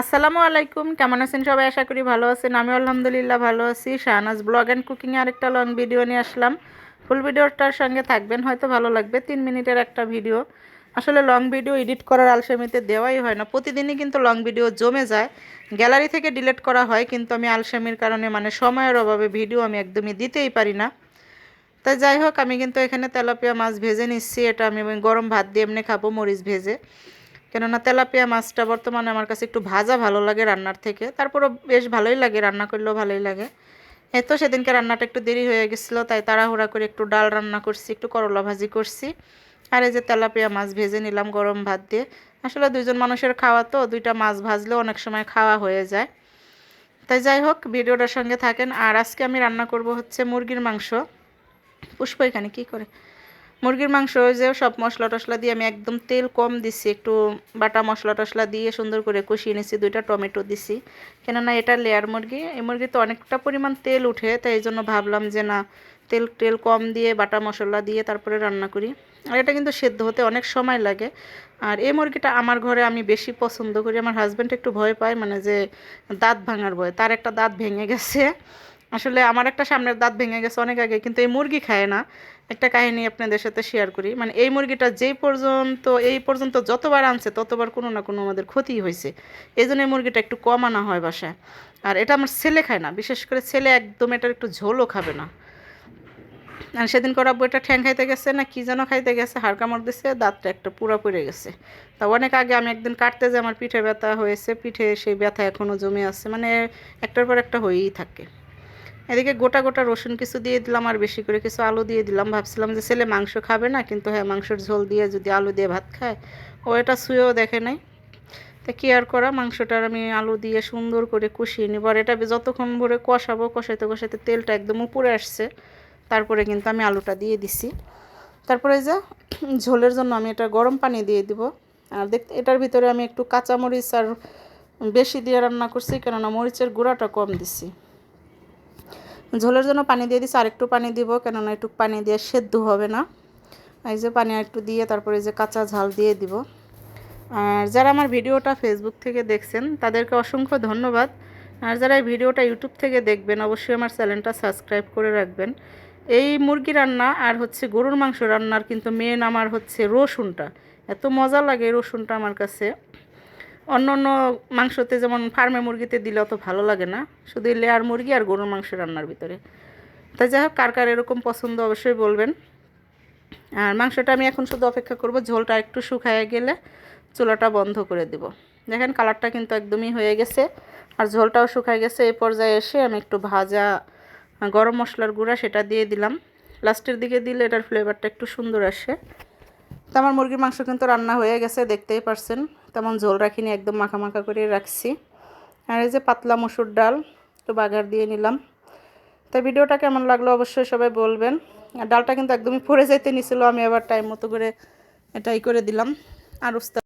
আসসালামু আলাইকুম, কেমন আছেন সবাই? আশা করি ভালো আছেন। আমি আলহামদুলিল্লাহ ভালো আছি। শাহনাজ ব্লগ অ্যান্ড কুকিংয়ে আরেকটা লং ভিডিও নিয়ে আসলাম। ফুল ভিডিওটার সঙ্গে থাকবেন, হয়তো ভালো লাগবে। তিন মিনিটের একটা ভিডিও আসলে লং ভিডিও এডিট করার আলসেমিতে দেওয়াই হয় না। প্রতিদিনই কিন্তু লং ভিডিও জমে যায়। গ্যালারি থেকে ডিলিট করা হয়, কিন্তু আমি আলসেমির কারণে মানে সময়ের অভাবে ভিডিও আমি একদমই দিতেই পারি না। তাই যাই হোক, আমি কিন্তু এখানে তেলাপিয়া মাছ ভেজে নিচ্ছি। এটা আমি গরম ভাত দিয়ে এমনি খাব, মরিচ ভেজে। কেননা তেলাপিয়া মাছটা বর্তমানে আমার কাছে একটু ভাজা ভালো লাগে রান্নার থেকে। তারপরও বেশ ভালোই লাগে, রান্না করলেও ভালোই লাগে। এই তো সেদিনকে রান্নাটা একটু দেরি হয়ে গেছিল, তাই তাড়াহুড়া করে একটু ডাল রান্না করছি, একটু করলা ভাজি করছি। আর এই যে তেলাপিয়া মাছ ভেজে নিলাম গরম ভাত দিয়ে। আসলে দুইজন মানুষের খাওয়া তো, দুইটা মাছ ভাজলেও অনেক সময় খাওয়া হয়ে যায়। তাই যাই হোক, ভিডিওটার সঙ্গে থাকেন। আর আজকে আমি রান্না করব হচ্ছে মুরগির মাংস। পুষ্প এখানে কী করে? মুরগির মাংস যে সব মশলা টশলা দিয়ে আমি একদম তেল কম দিছি, একটু বাটা মশলা টশলা দিয়ে সুন্দর করে কষিয়ে নিছি, দুইটা টমেটো দিছি। কেননা এটা লেয়ার মুরগি, এই মুরগিতে অনেকটা পরিমাণ তেল উঠে, তাই এই জন্য ভাবলাম যে না, তেল তেল কম দিয়ে, বাটা মশলা দিয়ে তারপরে রান্না করি। আর এটা কিন্তু সেদ্ধ হতে অনেক সময় লাগে। আর এই মুরগিটা আমার ঘরে আমি বেশি পছন্দ করি, আমার হাজব্যান্ড একটু ভয় পায় মানে যে দাঁত ভাঙার ভয়, তার একটা দাঁত ভেঙে গেছে। আসলে আমার একটা সামনের দাঁত ভেঙে গেছে অনেক আগে, কিন্তু এই মুরগি খায় না। একটা কাহিনী আপনাদের সাথে শেয়ার করি। মানে এই মুরগিটা যেই পর্যন্ত, এই পর্যন্ত যতবার আনছে, ততবার কোনো না কোনো আমাদের ক্ষতি হয়েছে। এই জন্য মুরগিটা একটু কম আনা হয় বাসায়। আর এটা আমার ছেলে খায় না, বিশেষ করে ছেলে একদম এটার একটু ঝোলও খাবে না। আর সেদিন করা বইটা ঠ্যাং খাইতে গেছে, না কি যেন খাইতে গেছে, হাড় কামড় দিছে, দাঁতটা একটা পুরা পড়ে গেছে। তা অনেক আগে আমি একদিন কাটতে যে আমার পিঠে ব্যথা হয়েছে, পিঠে সেই ব্যথা এখনও জমে আছে মানে একটার পর একটা হয়েই থাকে। এদিকে গোটা গোটা রসুন কিছু দিয়ে দিলাম আর বেশি করে কিছু আলু দিয়ে দিলাম। ভাবছিলাম যে ছেলে মাংস খাবে না, কিন্তু হ্যাঁ মাংসের ঝোল দিয়ে যদি আলু দিয়ে ভাত খায়, ও এটা শুয়েও দেখে নাই। তা কি আর করা মাংসটার আমি আলু দিয়ে সুন্দর করে কষিয়ে নিব। আর এটা যতক্ষণ ভরে কষাবো, কষাইতে কষাইতে তেলটা একদম উপরে আসছে। তারপরে কিন্তু আমি আলুটা দিয়ে দিছি। তারপরে যে ঝোলের জন্য আমি এটা গরম পানি দিয়ে দিব। আর দেখতে, এটার ভিতরে আমি একটু কাঁচামরিচ আর বেশি দিয়ে রান্না করছি, কেননা মরিচের গুঁড়াটা কম দিছি। ঝোলের জন্য পানি দিয়ে দিচ্ছি আরেকটু পানি দিব, কেননা একটু পানি দিয়ে সেদ্ধ হবে না। এই যে পানি একটু দিয়ে তারপরে যে কাঁচা ঝাল দিয়ে দিব। আর যারা আমার ভিডিওটা ফেসবুক থেকে দেখছেন, তাদেরকে অসংখ্য ধন্যবাদ। আর যারা এই ভিডিওটা ইউটিউব থেকে দেখবেন, অবশ্যই আমার চ্যানেলটা সাবস্ক্রাইব করে রাখবেন। এই মুরগি রান্না আর হচ্ছে গরুর মাংস রান্নার কিন্তু মেন আমার হচ্ছে রসুনটা। এত মজা লাগে রসুনটা আমার কাছে। অন্য অন্য মাংসতে যেমন ফার্মে মুরগিতে দিলে অত ভালো লাগে না, শুধু লেয়ার মুরগি আর গরুর মাংস রান্নার ভিতরে। তাই যাই হোক, কার কার এরকম পছন্দ অবশ্যই বলবেন। আর মাংসটা আমি এখন শুধু অপেক্ষা করব, ঝোলটা একটু শুকায় গেলে চুলাটা বন্ধ করে দেব। দেখেন কালারটা কিন্তু একদমই হয়ে গেছে, আর ঝোলটাও শুকায় গেছে। এই পর্যায়ে এসে আমি একটু ভাজা গরম মশলার গুঁড়া সেটা দিয়ে দিলাম। লাস্টের দিকে দিলে এটার ফ্লেভারটা একটু সুন্দর আসে। তো আমার মুরগির মাংস কিন্তু রান্না হয়ে গেছে, দেখতেই পারছেন। তেমন ঝোল রাখিনি, একদম মাখা মাখা করে রাখছি। আর এই যে পাতলা মসুর ডাল, একটু বাগার দিয়ে নিলাম। তাই ভিডিওটা কেমন লাগল অবশ্যই সবাই বলবেন। আর ডালটা কিন্তু একদমই পড়ে যাইতে নিছিল, আমি আবার টাইম মতো করে এটাই করে দিলাম। আর উস্তা